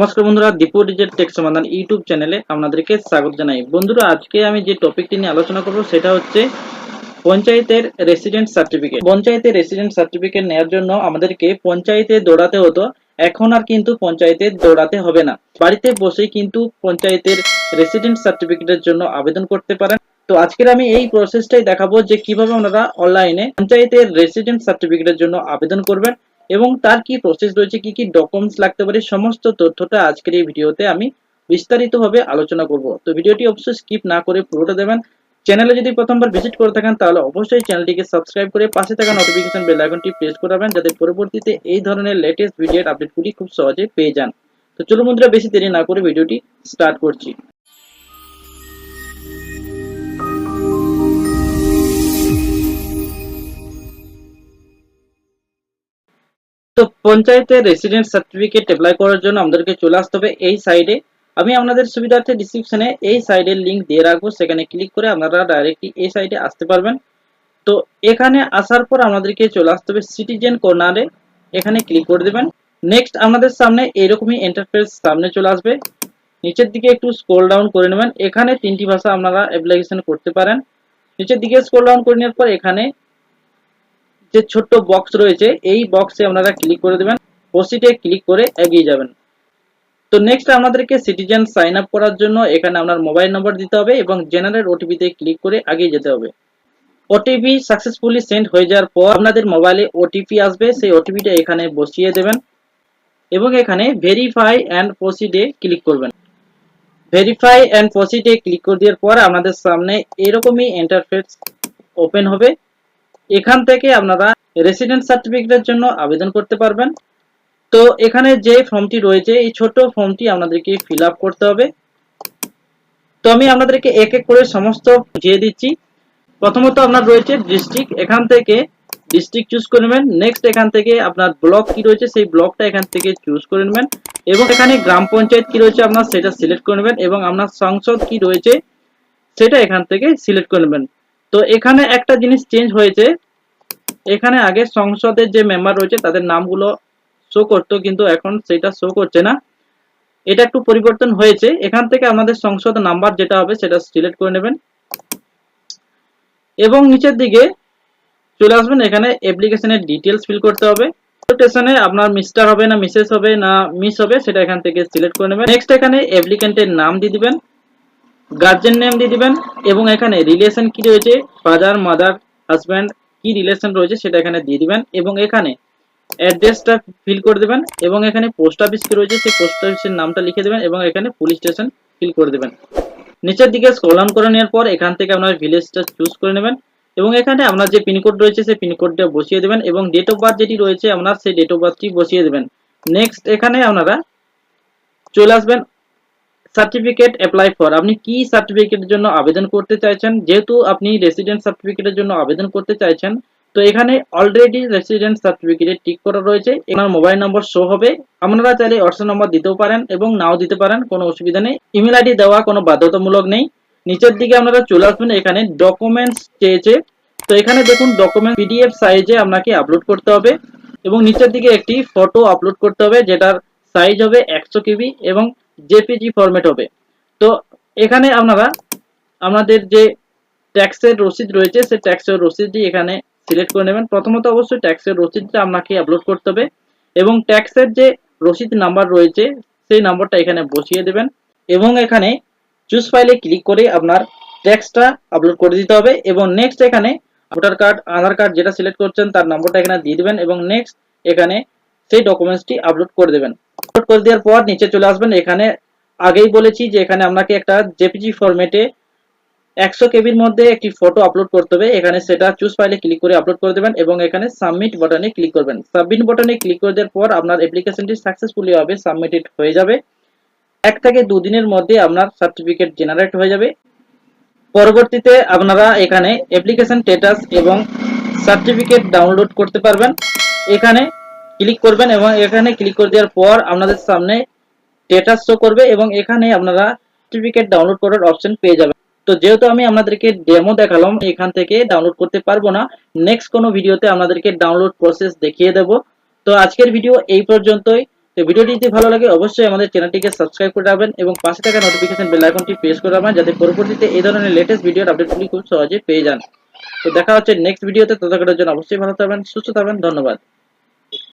নমস্কার বন্ধুরা, দীপু ডিজেট টেক সমাধান ইউটিউব চ্যানেলে আপনাদেরকে স্বাগত জানাই। বন্ধুরা, আজকে আমি যে টপিকটি নিয়ে আলোচনা করব সেটা হচ্ছে পঞ্চায়েতের রেসিডেন্ট সার্টিফিকেট পঞ্চায়েতের রেসিডেন্ট সার্টিফিকেট নেওয়ার জন্য আমাদেরকে পঞ্চায়েতে দৌড়াতে হতো, এখন আর কিন্তু পঞ্চায়েতে দৌড়াতে হবে না। বাড়িতে বসেই কিন্তু পঞ্চায়েতের রেসিডেন্ট সার্টিফিকেটের জন্য আবেদন করতে পারেন। তো আজকের আমি এই প্রসেসটাই দেখাবো যে কীভাবে আপনারা অনলাইনে পঞ্চায়েতের রেসিডেন্ট সার্টিফিকেটের জন্য আবেদন করবেন। এবং তার কি প্রসেস রয়েছে, কি কি ডকুমেন্টস লাগতে পারে, সমস্ত তথ্যটা আজকের এই ভিডিওতে আমি বিস্তারিতভাবে আলোচনা করব। তো ভিডিওটি অবশ্যই স্কিপ না করে পুরোটা দেবেন চ্যানেলে যদি প্রথমবার ভিজিট করে থাকেন, তাহলে অবশ্যই চ্যানেলটিকে সাবস্ক্রাইব করে পাশে থাকা নোটিফিকেশন বেল আইকনটি প্রেস করাবেন যাতে পরবর্তীতে এই ধরনের লেটেস্ট ভিডিওর আপডেটগুলি খুব সহজে পেয়ে যান। তো চলুন বন্ধুরা, বেশি দেরি না করে ভিডিওটি স্টার্ট করছি। তো পঞ্চায়েতের রেসিডেন্ট সার্টিফিকেট অ্যাপ্লাই করার জন্য আমাদেরকে চলে আসতে হবে এই সাইডে আমি আপনাদের সুবিধার্থে ডিসক্রিপশনে এই সাইডের লিংক দিয়ে রাখব, সেখানে ক্লিক করে আপনারা ডাইরেক্টলি এই সাইডে আসতে পারবেন। তো এখানে আসার পর আমাদেরকে চলে আসতে হবে সিটিজেন কর্নারে এখানে ক্লিক করে দেবেন। নেক্সট আমাদের সামনে এরকমই ইন্টারফেস সামনে চলে আসবে। নিচের দিকে একটু স্ক্রল ডাউন করে নেবেন। এখানে তিনটি ভাষা আপনারা অ্যাপ্লিকেশন করতে পারেন। নিচের দিকে স্ক্রল ডাউন করে নেওয়ার পর এখানে যে ছোট্ট বক্স রয়েছে, এই বক্সে আপনারা ক্লিক করে দেবেন প্রসিডে ক্লিক করে এগিয়ে যাবেন। তো নেক্সট আমাদেরকে সিটিজেন সাইন আপ করার জন্য এখানে আপনার মোবাইল নম্বর দিতে হবে এবং জেনারেল ওটিপিতে ক্লিক করে এগিয়ে যেতে হবে। ওটিপি সাকসেসফুলি সেন্ড হয়ে যাওয়ার পর আপনাদের মোবাইলে ওটিপি আসবে, সেই ওটিপিটা এখানে বসিয়ে দেবেন এবং এখানে ভেরিফাই অ্যান্ড প্রসিডে ক্লিক করবেন। ভেরিফাই অ্যান্ড প্রসিডে ক্লিক করে দেওয়ার পর আপনাদের সামনে এরকমই ইন্টারফেস ওপেন হবে। এখান থেকে আপনারা রেসিডেন্ট সার্টিফিকেটের জন্য আবেদন করতে পারবেন। তো এখানে যে ফর্মটি রয়েছে, এই ছোট ফর্মটি আপনাদেরকে ফিল করতে হবে। তো আমি আপনাদেরকে এক এক করে সমস্ত বুঝিয়ে দিচ্ছি। প্রথমত আপনার রয়েছে ডিস্ট্রিক্ট এখান থেকে ডিস্ট্রিক্ট চুজ করে নেবেন। নেক্সট এখান থেকে আপনার ব্লক কি রয়েছে, সেই ব্লকটা এখান থেকে চুজ করে নেবেন। এবং এখানে গ্রাম পঞ্চায়েত কি রয়েছে, আপনার সেটা সিলেক্ট করে নেবেন। এবং আপনার সংসদ কি রয়েছে, সেটা এখান থেকে সিলেক্ট করে নেবেন। তো এখানে একটা জিনিস চেঞ্জ হয়েছে। এখানে আগে সংসদের যে মেম্বার রয়েছে, তাদের নামগুলো শো করতো, কিন্তু এখন সেটা শো করছে না। এটা একটু পরিবর্তন হয়েছে। এখান থেকে আমাদের সংসদ নাম্বার যেটা হবে, সেটা সিলেক্ট করে নেবেন। এবং নিচের দিকে চলে আসবেন। এখানে অ্যাপ্লিকেশনের ডিটেলস ফিল করতে হবে। স্টেশনে আপনার মিস্টার হবে না মিসেস হবে না মিস হবে, সেটা এখান থেকে সিলেক্ট করে নেবেন। নেক্সট এখানে অ্যাপ্লিকেন্টের নাম দিয়ে দিবেন। গার্জেন নেম দিয়ে দিবেন এবং এখানে রিলেশন কি রয়েছে ফাদার মাদার হাজব্যান্ড কি রিলেশন রয়েছে সেটা এখানে দিয়ে দিবেন এবং এখানে অ্যাড্রেসটা ফিল করে দেবেন এবং এখানে পোস্ট অফিস কি রয়েছে সেই পোস্ট অফিসের নামটা লিখে দেবেন এবং এখানে পুলিশ স্টেশন ফিল করে দেবেন। নিচের দিকে স্ক্রল অন করে নেওয়ার পর এখান থেকে আপনার ভিলেজটা চুজ করে নেবেন এবং এখানে আপনার যে পিনকোড রয়েছে সেই পিনকোডটা বসিয়ে দেবেন এবং ডেট অফ বার্থ যেটি রয়েছে আপনার সেই ডেট অফ বার্থটি বসিয়ে দেবেন। নেক্সট এখানে আপনারা চলে আসবেন সার্টিফিকেট অ্যাপ্লাই ফর আপনি কি সার্টিফিকেটের জন্য আবেদন করতে চাইছেন? যেহেতু আপনি রেসিডেন্ট সার্টিফিকেটের জন্য আবেদন করতে চাইছেন, তো এখানে অলরেডি রেসিডেন্ট সার্টিফিকেটে টিক করা রয়েছে। আপনার মোবাইল নম্বর শো হবে। আপনারা চাইলে হোয়াটসঅ্যাপ নম্বর দিতেও পারেন এবং নাও দিতে পারেন, কোনো অসুবিধা নেই। ইমেল আইডি দেওয়া কোনো বাধ্যতামূলক নেই। নিচের দিকে আপনারা চলে আসবেন, এখানে ডকুমেন্টস চেয়েছে। তো এখানে দেখুন ডকুমেন্ট পিডিএফ সাইজে আপনাকে আপলোড করতে হবে এবং নিচের দিকে একটি ফটো আপলোড করতে হবে, যেটার সাইজ হবে একশো কেবি এবং জেপিজি ফরম্যাট হবে। তো এখানে আপনারা, আমাদের যে ট্যাক্সের রসিদ রয়েছে, সেই ট্যাক্সের রসিদটি এখানে সিলেক্ট করে নেবেন। প্রথমত অবশ্যই ট্যাক্সের রসিদটা আপনাকে আপলোড করতে হবে এবং ট্যাক্সের যে রসিদ নাম্বার রয়েছে, সেই নাম্বারটা এখানে বসিয়ে দেবেন এবং এখানে চুজ ফাইলে ক্লিক করে আপনার ট্যাক্সটা আপলোড করে দিতে হবে এবং নেক্সট এখানে ভোটার কার্ড আধার কার্ড যেটা সিলেক্ট করছেন, তার নম্বরটা এখানে দিয়ে দিবেন এবং নেক্সট এখানে সেই ডকুমেন্টসটি আপলোড করে দেবেন। আপলোড করে দেওয়ার পর নিচে চলে আসবেন। এখানে আগেই বলেছি যে এখানে আপনাকে একটা জেপিজি ফরম্যাটে একশো কেবির মধ্যে একটি ফটো আপলোড করতে হবে। এখানে সেটা চুজ ফাইলে ক্লিক করে আপলোড করে দেবেন এবং এখানে সাবমিট বাটনে ক্লিক করবেন। সাবমিট বাটনে ক্লিক করে দেওয়ার পর আপনার অ্যাপ্লিকেশনটি সাকসেসফুলি হবে সাবমিটেড হয়ে যাবে। এক থেকে দুদিনের মধ্যে আপনার সার্টিফিকেট জেনারেট হয়ে যাবে। পরবর্তীতে আপনারা এখানে অ্যাপ্লিকেশন স্ট্যাটাস এবং সার্টিফিকেট ডাউনলোড করতে পারবেন। এখানে ক্লিক করবেন এবং এখানে ক্লিক করে দেওয়ার পর আপনাদের সামনে স্ট্যাটাস শো করবে এবং এখানে আপনারা সার্টিফিকেট ডাউনলোড করার অপশন পেয়ে যাবেন। তো যেহেতু আমি আপনাদেরকে ডেমো দেখালাম, এখান থেকে ডাউনলোড করতে পারব না। নেক্সট কোনো ভিডিওতে আপনাদেরকে ডাউনলোড প্রসেস দেখিয়ে দেব। তো আজকের ভিডিও এই পর্যন্তই। তো ভিডিওটি যদি ভালো লাগে, অবশ্যই আমাদের চ্যানেলটিকে সাবস্ক্রাইব করে রাখবেন এবং পাশে থাকা নোটিফিকেশন বেল আইকনটি প্রেস করে রাখবেন যাতে পরবর্তীতে এই ধরনের লেটেস্ট ভিডিওর আপডেটগুলি খুব সহজে পেয়ে যান। তো দেখা হচ্ছে নেক্সট ভিডিওতে ততক্ষণের জন্য অবশ্যই ভালো থাকবেন, সুস্থ থাকবেন, ধন্যবাদ।